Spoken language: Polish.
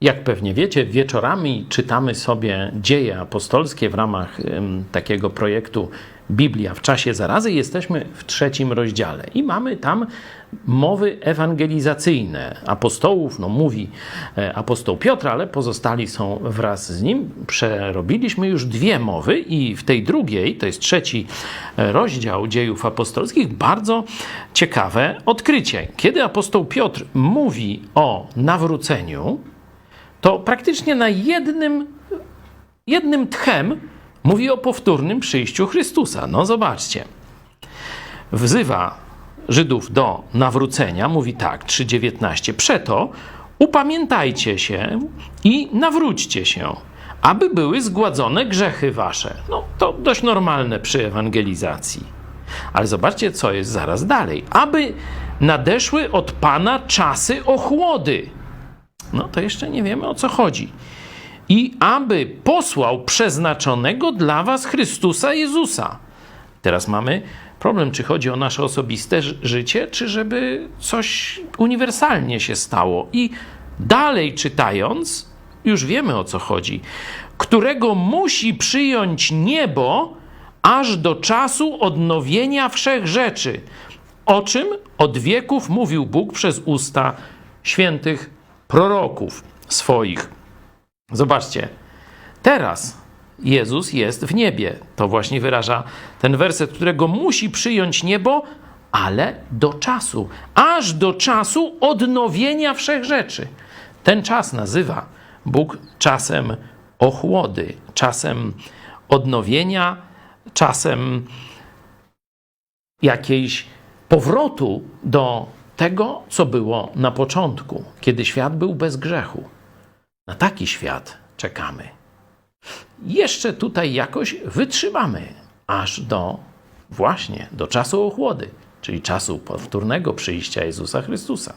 Jak pewnie wiecie, wieczorami czytamy sobie dzieje apostolskie w ramach takiego projektu Biblia w czasie zarazy. Jesteśmy w trzecim rozdziale i mamy tam mowy ewangelizacyjne apostołów. No, mówi e, apostoł Piotr, ale pozostali są wraz z nim. Przerobiliśmy już dwie mowy, i w tej drugiej, to jest trzeci e, rozdział dziejów apostolskich, bardzo ciekawe odkrycie. Kiedy apostoł Piotr mówi o nawróceniu, to praktycznie na jednym, jednym tchem mówi o powtórnym przyjściu Chrystusa. No zobaczcie. Wzywa Żydów do nawrócenia, mówi tak, 3,19. Przeto upamiętajcie się i nawróćcie się, aby były zgładzone grzechy wasze. No to dość normalne przy ewangelizacji. Ale zobaczcie, co jest zaraz dalej. Aby nadeszły od Pana czasy ochłody. No to jeszcze nie wiemy o co chodzi. I aby posłał przeznaczonego dla was Chrystusa Jezusa. Teraz mamy problem, czy chodzi o nasze osobiste ży- życie, czy żeby coś uniwersalnie się stało. I dalej czytając, już wiemy o co chodzi. Którego musi przyjąć niebo aż do czasu odnowienia wszech rzeczy. O czym od wieków mówił Bóg przez usta świętych proroków swoich. Zobaczcie, teraz Jezus jest w niebie. To właśnie wyraża ten werset, którego musi przyjąć niebo, ale do czasu, aż do czasu odnowienia wszech rzeczy. Ten czas nazywa Bóg czasem ochłody, czasem odnowienia, czasem jakiejś powrotu do tego, co było na początku, kiedy świat był bez grzechu. Na taki świat czekamy. Jeszcze tutaj jakoś wytrzymamy, aż do właśnie do czasu ochłody, czyli czasu powtórnego przyjścia Jezusa Chrystusa.